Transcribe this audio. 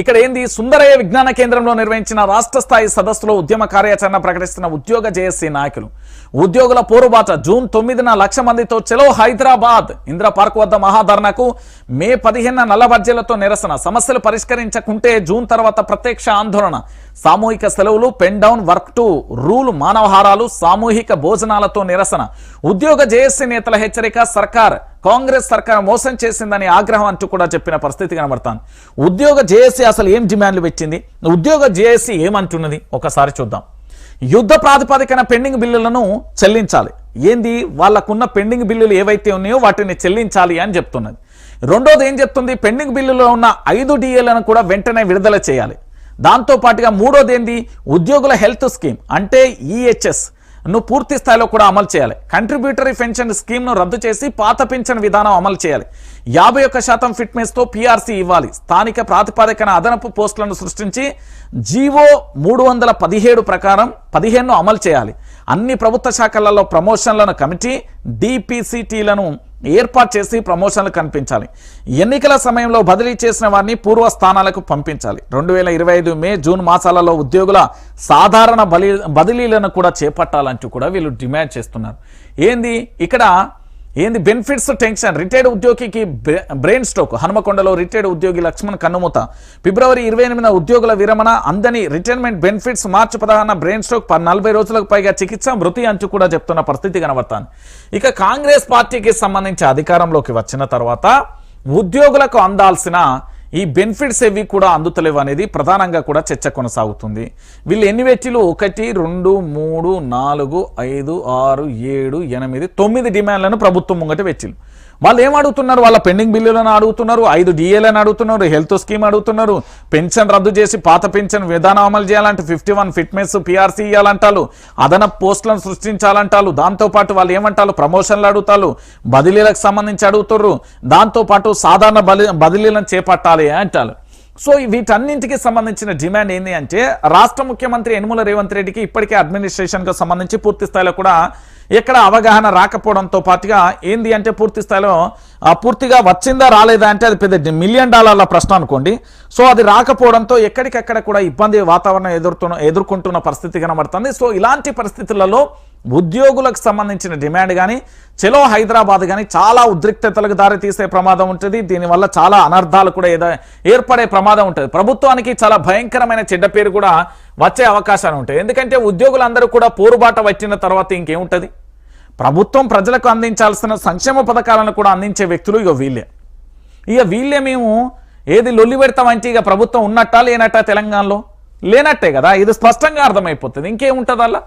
ఇక్కడ ఏంది? సుందరయ్య విజ్ఞాన కేంద్రంలో నిర్వహించిన రాష్ట్ర స్థాయి సదస్సులో ఉద్యమ కార్యాచరణ ప్రకటిస్తున్న ఉద్యోగ జేఏసీ నాయకులు. ఉద్యోగుల పోరుబాట జూన్ తొమ్మిదిన లక్ష మందితో చెలో హైదరాబాద్. ఇందిరా పార్క్ వద్ద మహాధర్ణకు మే పదిహేను నల్లబర్జీలతో నిరసన. సమస్యలు పరిష్కరించకుంటే జూన్ తర్వాత ప్రత్యక్ష ఆందోళన. సామూహిక సెలవులు pen down work to rule మానవహారాలు సామూహిక భోజనాలతో నిరసన. ఉద్యోగ జేఏసీ నేతల హెచ్చరిక సర్కార్ కాంగ్రెస్ సర్కార్ మోసం చేసిందని ఆగ్రహం అంటూ కూడా చెప్పిన పరిస్థితి కనబడతాను ఉద్యోగ జేఏసీ అసలు ఏం డిమాండ్లు పెట్టింది? ఉద్యోగ జేఏసీ ఏమంటున్నది? ఒకసారి చూద్దాం. యుద్ధ ప్రాతిపదికన పెండింగ్ బిల్లులను చెల్లించాలి. ఏంది? వాళ్ళకున్న పెండింగ్ బిల్లులు ఏవైతే ఉన్నాయో వాటిని చెల్లించాలి అని చెప్తున్నది. రెండోది ఏం చెప్తుంది? పెండింగ్ బిల్లులో ఉన్న ఐదు డిఏలను కూడా వెంటనే విడుదల చేయాలి. దాంతో పాటుగా మూడోది ఏంది? ఉద్యోగుల హెల్త్ స్కీమ్ అంటే ఈహెచ్ఎస్. ను పూర్తి స్థాయిలో కూడా అమలు చేయాలి. కంట్రిబ్యూటరీ పెన్షన్ స్కీమ్ను రద్దు చేసి పాత పెన్షన్ విధానం అమలు చేయాలి. యాభై ఒక్క శాతం ఫిట్నెస్తో పీఆర్సీ ఇవ్వాలి. స్థానిక ప్రాతిపదికన అదనపు పోస్టులను సృష్టించి జీవో మూడు వందల పదిహేడు ప్రకారం పదిహేను అమలు చేయాలి. అన్ని ప్రభుత్వ శాఖలలో ప్రమోషన్లను కమిటీ డిపిసిటీలను ఏర్పాటు చేసి ప్రమోషన్లు కనిపించాలి. ఎన్నికల సమయంలో బదిలీ చేసిన వారిని పూర్వ స్థానాలకు పంపించాలి. రెండు వేల ఇరవై ఐదు మే జూన్ మాసాలలో ఉద్యోగుల సాధారణ బదిలీలను కూడా చేపట్టాలంటూ కూడా వీళ్ళు డిమాండ్ చేస్తున్నారు. ఏంది? ఇక్కడ ఏంది బెనిఫిట్స్ టెన్షన్ రిటైర్డ్ ఉద్యోగికి బ్రెయిన్ స్ట్రోక్ హనుమకొండలో రిటైర్డ్ ఉద్యోగి లక్ష్మణ్ కన్నుమూత. ఫిబ్రవరి ఇరవై ఎనిమిదిన ఉద్యోగుల విరమణ అందని రిటైర్మెంట్ బెనిఫిట్స్ మార్చి పదహారున బ్రెయిన్ స్ట్రోక్ నలభై రోజులకు పైగా చికిత్స మృతి అంచు కూడా చెప్తున్న పరిస్థితి కనబడతాను ఇక కాంగ్రెస్ పార్టీకి సంబంధించి అధికారంలోకి వచ్చిన తర్వాత ఉద్యోగులకు అందాల్సిన ఈ బెనిఫిట్స్ ఏవి కూడా అందుతలేవు అనేది ప్రధానంగా కూడా చర్చ కొనసాగుతుంది. వీళ్ళు ఎన్ని వ్యక్తులు ఒకటి రెండు మూడు నాలుగు ఐదు ఆరు ఏడు ఎనిమిది తొమ్మిది డిమాండ్లను ప్రభుత్వం ముంగట వెచ్చిలు వాళ్ళు ఏం అడుగుతున్నారు? వాళ్ళ పెండింగ్ బిల్లులను అడుగుతున్నారు ఐదు డిఏలను అడుగుతున్నారు హెల్త్ స్కీమ్ అడుగుతున్నారు. పెన్షన్ రద్దు చేసి పాత పెన్షన్ విధానం అమలు చేయాలంటే ఫిఫ్టీ వన్ ఫిట్నెస్ పిఆర్సీ ఇవ్వాలంటారు అదనపు పోస్టులను సృష్టించాలంటారు. దాంతోపాటు వాళ్ళు ఏమంటారు? ప్రమోషన్లు అడుగుతారు. బదిలీలకు సంబంధించి అడుగుతారు దాంతోపాటు సాధారణ బలి బదిలీలను చేపట్టాలి అంటారు. సో వీటన్నింటికి సంబంధించిన డిమాండ్ ఏంటి అంటే రాష్ట్ర ముఖ్యమంత్రి యనుమల రేవంత్ రెడ్డికి ఇప్పటికే అడ్మినిస్ట్రేషన్కి సంబంధించి పూర్తి స్థాయిలో కూడా ఎక్కడ అవగాహన రాకపోవడంతో పాటుగా ఏంది అంటే పూర్తి స్థాయిలో పూర్తిగా వచ్చిందా రాలేదా అంటే అది పెద్ద మిలియన్ డాలర్ల ప్రశ్న అనుకోండి. సో అది రాకపోవడంతో ఎక్కడికక్కడ కూడా ఇబ్బంది వాతావరణం ఎదుర్కొన్న ఎదుర్కొంటున్న పరిస్థితి కనబడుతుంది. సో ఇలాంటి పరిస్థితులలో ఉద్యోగులకు సంబంధించిన డిమాండ్ కానీ చెలో హైదరాబాద్ కానీ చాలా ఉద్రిక్తతలకు దారి తీసే ప్రమాదం ఉంటుంది. దీనివల్ల చాలా అనర్థాలు కూడా ఏదో ఏర్పడే ప్రమాదం ఉంటుంది. ప్రభుత్వానికి చాలా భయంకరమైన చెడ్డ పేరు కూడా వచ్చే అవకాశాలు ఉంటాయి. ఎందుకంటే ఉద్యోగులందరూ కూడా పోరుబాట వచ్చిన తర్వాత ఇంకేముంటుంది? ప్రభుత్వం ప్రజలకు అందించాల్సిన సంక్షేమ పథకాలను కూడా అందించే వ్యక్తులు ఇక వీళ్ళే. ఇక వీళ్ళే మేము ఏది లొల్లి పెడతామంటే ఇక ప్రభుత్వం ఉన్నట్టా లేనట్టా తెలంగాణలో? లేనట్టే కదా? ఇది స్పష్టంగా అర్థమైపోతుంది. ఇంకేముంటుంది అలా